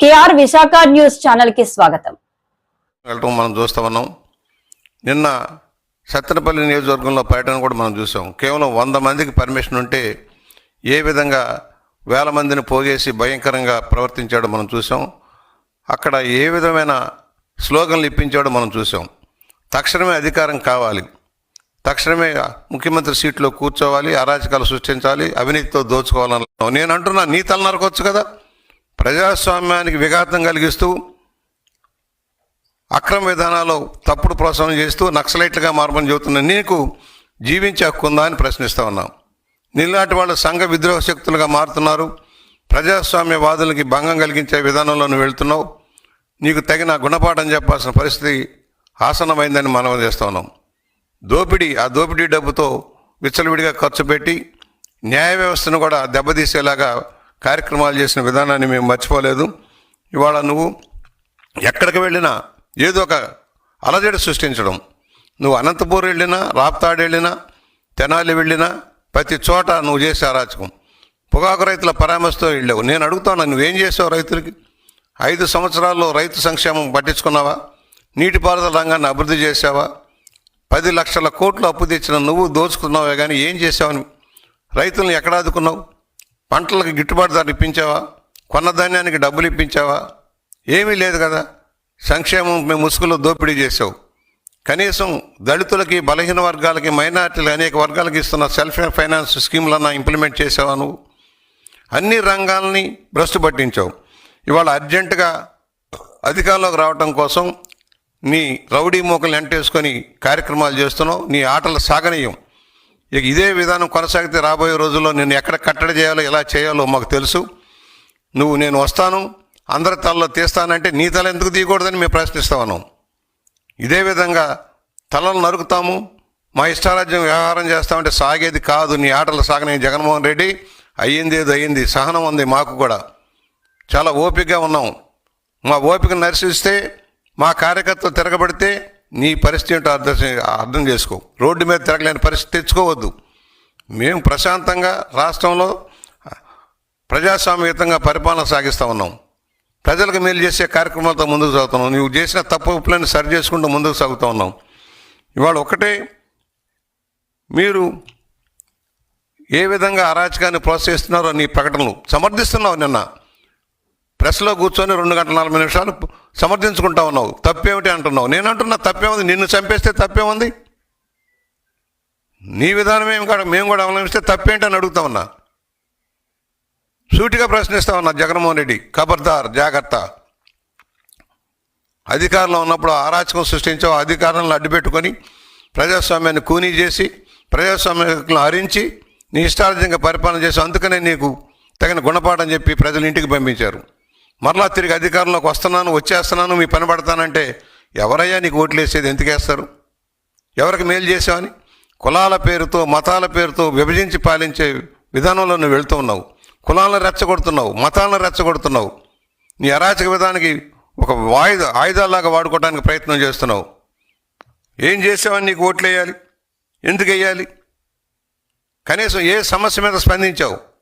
KR Visakha news ఛానల్కి స్వాగతం మనం చూస్తా ఉన్నాం. నిన్న సత్తెనపల్లి నియోజకవర్గంలో పర్యటన కూడా మనం చూసాం. కేవలం వంద మందికి పర్మిషన్ ఉంటే ఏ విధంగా వేల మందిని పోగేసి భయంకరంగా ప్రవర్తించాడో మనం చూసాం. అక్కడ ఏ విధమైన స్లోగన్లు ఇప్పించాడో మనం చూసాం. తక్షణమే అధికారం కావాలి. తక్షణమే ముఖ్యమంత్రి సీట్లో కూర్చోవాలి అరాచకాలు సృష్టించాలి అవినీతితో దోచుకోవాలని నేను అంటున్నా నీ తల నరకొచ్చు కదా. ప్రజాస్వామ్యానికి విఘాతం కలిగిస్తూ అక్రమ విధానాలు తప్పుడు ప్రోత్సాహం చేస్తూ నక్సలైట్లుగా మారమని చెబుతున్న నీకు జీవించే హక్కు ఉందా అని ప్రశ్నిస్తూ ఉన్నాం. నీలాంటి వాళ్ళు సంఘ విద్రోహ శక్తులుగా మారుతున్నారు. ప్రజాస్వామ్య వాదులకి భంగం కలిగించే విధానంలో నువ్వు వెళ్తున్నావు. నీకు తగిన గుణపాఠం చెప్పాల్సిన పరిస్థితి ఆసనమైందని మనం చేస్తున్నాం దోపిడీ ఆ దోపిడీ డబ్బుతో విచ్చలవిడిగా ఖర్చు పెట్టి న్యాయ వ్యవస్థను కూడా దెబ్బతీసేలాగా కార్యక్రమాలు చేసిన విధానాన్ని మేము మర్చిపోలేదు. ఇవాళ నువ్వు ఎక్కడికి వెళ్ళినా ఏదో ఒక అలజడి సృష్టించడం. నువ్వు అనంతపూర్ వెళ్ళినా రాప్తాడు వెళ్ళినా తెనాలి వెళ్ళినా ప్రతి చోట నువ్వు చేసే అరాచకం. పొగాకు రైతుల పరామర్శతో వెళ్ళావు. నేను అడుగుతాను నువ్వేం చేసావు రైతులకి? ఐదు సంవత్సరాల్లో రైతు సంక్షేమం పట్టించుకున్నావా? నీటిపారుదల రంగాన్ని అభివృద్ధి చేసావా పది లక్షల కోట్లు అప్పు తెచ్చిన నువ్వు దోచుకున్నావే కానీ ఏం చేసావని రైతులను ఎక్కడ ఆదుకున్నావు? పంటలకు గిట్టుబాటు ధర ఇప్పించావా? కొన్న ధాన్యానికి డబ్బులు ఇప్పించావా? ఏమీ లేదు కదా. సంక్షేమం మేము ముసుగులో దోపిడీ చేసావు కనీసం దళితులకి బలహీన వర్గాలకి మైనార్టీలు అనేక వర్గాలకి ఇస్తున్న సెల్ఫ్ ఫైనాన్స్ స్కీములన్నా ఇంప్లిమెంట్ చేసావా నువ్వు? అన్ని రంగాల్ని భ్రష్టు పట్టించావు. ఇవాళ అర్జెంటుగా అధికారంలోకి రావటం కోసం నీ రౌడీ మోకల్ని అంటేసుకొని కార్యక్రమాలు చేస్తున్నావు. నీ ఆటలు సాగనీయం. ఇక ఇదే విధానం కొనసాగితే రాబోయే రోజుల్లో నేను ఎక్కడ కట్టడి చేయాలో ఎలా చేయాలో మాకు తెలుసు. నువ్వు నేను వస్తాను అందరి తలలో తీస్తానంటే నీ తల ఎందుకు తీయకూడదని మేము ప్రశ్నిస్తా ఇదే విధంగా తలలు నరుకుతాము మా ఇష్టారాజ్యం వ్యవహారం చేస్తామంటే సాగేది కాదు నీ ఆటలు సాగనే జగన్మోహన్ రెడ్డి. అయ్యింది ఏదో అయ్యింది సహనం ఉంది మాకు కూడా. చాలా ఓపికగా ఉన్నాం. మా ఓపిక నరిసిస్తే మా కార్యకర్తలు తిరగబడితే నీ పరిస్థితి ఏంటో అర్థం అర్థం చేసుకో. రోడ్డు మీద తిరగలేని పరిస్థితి తెచ్చుకోవద్దు. మేము ప్రశాంతంగా రాష్ట్రంలో ప్రజాస్వామ్యతంగా పరిపాలన సాగిస్తూ ఉన్నాం. ప్రజలకు మేలు చేసే కార్యక్రమాలతో ముందుకు సాగుతున్నాం నువ్వు చేసిన తప్పు ఒప్పులను సరి చేసుకుంటూ ముందుకు సాగుతూ ఉన్నాం. ఇవాళ ఒకటే మీరు ఏ విధంగా అరాచకాన్ని ప్రోత్సహిస్తున్నారో నీ ప్రకటనలు సమర్థిస్తున్నావు నిన్న. ప్రెస్లో కూర్చొని రెండు గంటల నలభై నిమిషాలు సమర్థించుకుంటా ఉన్నావు. తప్పేమిటి అంటున్నావు? నేను అంటున్నా తప్పేముంది? నిన్ను చంపేస్తే తప్పేముంది? నీ విధానం ఏం కాదు. మేము కూడా అవలంబిస్తే తప్పేంటి అని అడుగుతా ఉన్నా. సూటిగా ప్రశ్నిస్తా ఉన్నా జగన్మోహన్ రెడ్డి. ఖబర్దార్ జాగ్రత్త. అధికారంలో ఉన్నప్పుడు అరాచకం సృష్టించావు అధికారంలో అడ్డుపెట్టుకొని ప్రజాస్వామ్యాన్ని కూనీ చేసి ప్రజాస్వామ్యం హరించి నీ ఇష్టార్థంగా పరిపాలన చేసి అందుకనే నీకు తగిన గుణపాఠం చెప్పి ప్రజలు ఇంటికి పంపించారు. మరలా తిరిగి అధికారంలోకి వస్తున్నాను వచ్చేస్తున్నాను మీ పని పడతానంటే ఎవరయ్యా నీకు ఓట్లు వేసేది ఎందుకు వేస్తారు ఎవరికి మేలు చేసావని కులాల పేరుతో మతాల పేరుతో విభజించి పాలించే విధానంలో నువ్వు వెళ్తూ ఉన్నావు. కులాలను రెచ్చగొడుతున్నావు మతాలను రెచ్చగొడుతున్నావు. నీ అరాచక విధానానికి ఒక వాయుధ ఆయుధాలాగా వాడుకోవడానికి ప్రయత్నం చేస్తున్నావు. ఏం చేసావని నీకు ఓట్లు వేయాలి ఎందుకు వేయాలి? కనీసం ఏ సమస్య మీద స్పందించావు?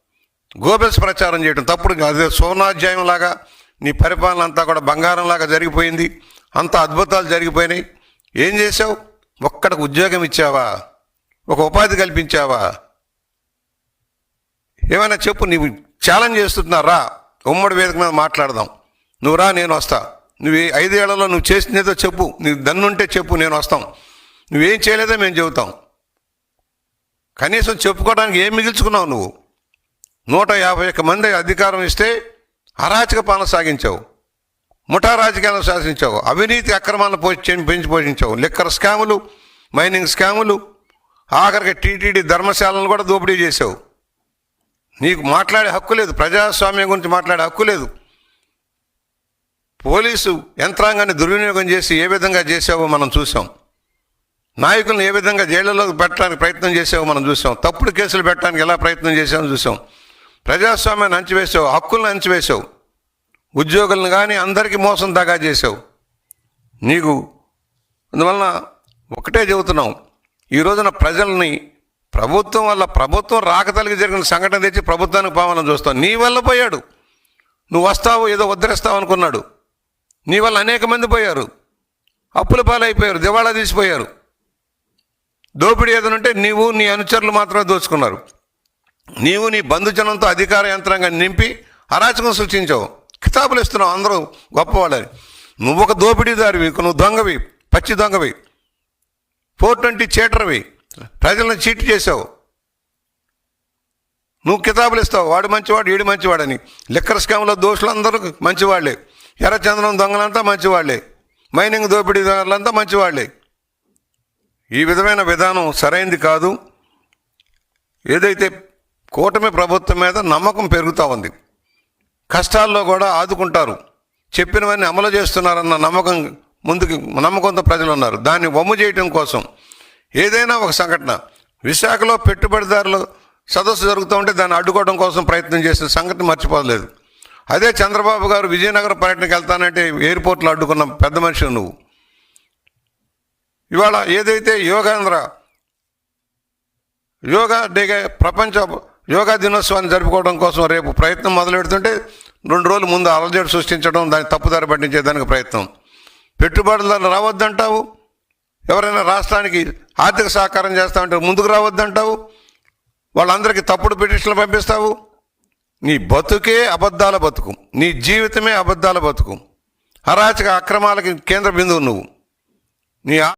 గోబెల్స్ ప్రచారం చేయడం తప్పుడు అదే సోనాధ్యాయం లాగా నీ పరిపాలన అంతా కూడా బంగారంలాగా జరిగిపోయింది. అంత అద్భుతాలు జరిగిపోయినాయి. ఏం చేసావు ఒక్కడికి ఉద్యోగం ఇచ్చావా? ఒక ఉపాధి కల్పించావా? ఏమైనా చెప్పు నీవు ఛాలెంజ్ చేస్తున్నారా ఉమ్మడి వేదిక మీద మాట్లాడదాం. నువ్వు రా నేను వస్తా. నువ్వు ఐదేళ్ళలో నువ్వు చేసినదో చెప్పు. నీకు దన్నుంటే చెప్పు నేను వస్తాం. నువ్వేం చేయలేదో మేము చెబుతాం. కనీసం చెప్పుకోవడానికి ఏం మిగిల్చుకున్నావు నువ్వు? నూట యాభై ఒక్క మంది అధికారం ఇస్తే అరాచక పాలన సాగించావు. ముఠా రాజకీయాలను శాసించావు. అవినీతి అక్రమాలను పోషి పెంచి పోషించావు. లిక్కర్ స్కాములు మైనింగ్ స్కాములు ఆఖరికి టీటీడీ ధర్మశాలను కూడా దోపిడీ చేసావు నీకు మాట్లాడే హక్కు లేదు. ప్రజాస్వామ్యం గురించి మాట్లాడే హక్కు లేదు. పోలీసు యంత్రాంగాన్ని దుర్వినియోగం చేసి ఏ విధంగా చేసావో మనం చూసాం నాయకులను ఏ విధంగా జైళ్ళలో పెట్టడానికి ప్రయత్నం చేసావో మనం చూసాం తప్పుడు కేసులు పెట్టడానికి ఎలా ప్రయత్నం చేసామో చూసాం ప్రజాస్వామ్యాన్ని అంచివేసావు హక్కులను అంచివేసావు ఉద్యోగులను కానీ అందరికీ మోసం దాగా చేసావు. నీకు అందువలన ఒకటే చెబుతున్నాం ఈ రోజున ప్రజల్ని ప్రభుత్వం వల్ల ప్రభుత్వం రాకతలిగి జరిగిన సంఘటన తెచ్చి ప్రభుత్వానికి పావాలని చూస్తాం నీ వల్ల పోయాడు. నువ్వు వస్తావు ఏదో ఉద్ధరిస్తావు అనుకున్నాడు. నీ వల్ల అనేక మంది పోయారు. అప్పుల పాలైపోయారు దివాళా తీసిపోయారు. దోపిడీ ఏదనంటే నీవు నీ అనుచరులు మాత్రమే దోచుకున్నారు. నీవు నీ బంధుజనంతో అధికార యంత్రాంగాన్ని నింపి అరాచకం సృష్టించావు. కితాబులు ఇస్తున్నావు. అందరూ గొప్పవాళ్ళని నువ్వు ఒక దోపిడీదారివి. నువ్వు దొంగవి. పచ్చి దొంగవి. ఫోర్ ట్వంటీ చీటర్వి. ప్రజలను చీట్ చేసావు నువ్వు కితాబులు ఇస్తావు. వాడు మంచివాడు వీడు మంచివాడని. లిక్కర్ స్కామ్లో దోషులందరూ మంచివాళ్ళే ఎర్రచందనం దొంగలంతా మంచివాళ్ళే మైనింగ్ దోపిడీదారులంతా మంచివాళ్ళే ఈ విధమైన విధానం సరైంది కాదు. ఏదైతే కూటమి ప్రభుత్వం మీద నమ్మకం పెరుగుతూ ఉంది. కష్టాల్లో కూడా ఆదుకుంటారు. చెప్పినవన్నీ అమలు చేస్తున్నారన్న నమ్మకం ముందుకు నమ్మకంతో ప్రజలు ఉన్నారు దాన్ని వమ్ము చేయటం కోసం ఏదైనా ఒక సంఘటన విశాఖలో పెట్టుబడిదారులు సదస్సు జరుగుతూ ఉంటే దాన్ని అడ్డుకోవడం కోసం ప్రయత్నం చేసిన సంఘటన మర్చిపోలేదు. అదే చంద్రబాబు గారు విజయనగరం పర్యటనకు వెళ్తానంటే ఎయిర్పోర్ట్లో అడ్డుకున్న పెద్ద మనిషి నువ్వు. ఇవాళ ఏదైతే యోగాంధ్ర యోగా డేగా ప్రపంచ యోగా దినోత్సవాన్ని జరుపుకోవడం కోసం రేపు ప్రయత్నం మొదలు పెడుతుంటే రెండు రోజుల ముందు అలజడి సృష్టించడం దాన్ని తప్పుదారి పట్టించేదానికి ప్రయత్నం. పెట్టుబడులు రావద్దంటావు? ఎవరైనా రాష్ట్రానికి ఆర్థిక సహకారం చేస్తామంటే ముందుకు రావద్దంటావు? వాళ్ళందరికీ తప్పుడు పిటిషన్లు పంపిస్తావు? నీ బతుకే అబద్ధాల బతుకు. నీ జీవితమే అబద్ధాల బతుకు. అరాచక అక్రమాలకి కేంద్ర బిందువు నువ్వు. నీ